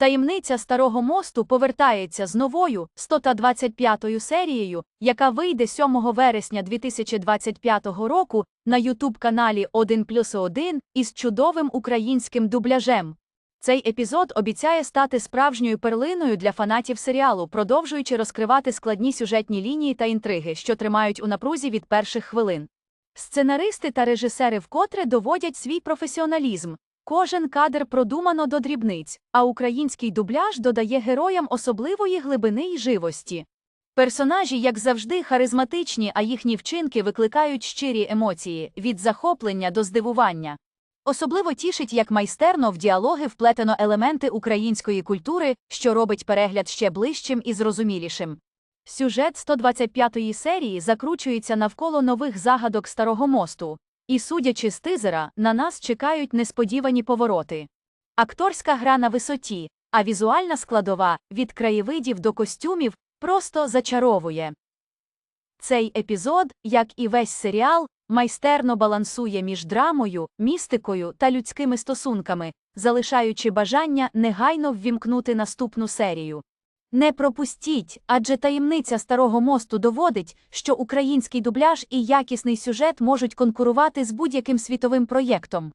Таємниця Старого мосту повертається з новою 125-ю серією, яка вийде 7 вересня 2025 року на ютуб-каналі 1 плюс 1 із чудовим українським дубляжем. Цей епізод обіцяє стати справжньою перлиною для фанатів серіалу, продовжуючи розкривати складні сюжетні лінії та інтриги, що тримають у напрузі від перших хвилин. Сценаристи та режисери вкотре доводять свій професіоналізм. Кожен кадр продумано до дрібниць, а український дубляж додає героям особливої глибини й живості. Персонажі, як завжди, харизматичні, а їхні вчинки викликають щирі емоції від захоплення до здивування. Особливо тішить, як майстерно в діалоги вплетено елементи української культури, що робить перегляд ще ближчим і зрозумілішим. Сюжет 125-ї серії закручується навколо нових загадок Старого мосту, і, судячи з тизера, на нас чекають несподівані повороти. Акторська гра на висоті, а візуальна складова від краєвидів до костюмів просто зачаровує. Цей епізод, як і весь серіал, майстерно балансує між драмою, містикою та людськими стосунками, залишаючи бажання негайно ввімкнути наступну серію. Не пропустіть, адже таємниця Старого мосту доводить, що український дубляж і якісний сюжет можуть конкурувати з будь-яким світовим проєктом.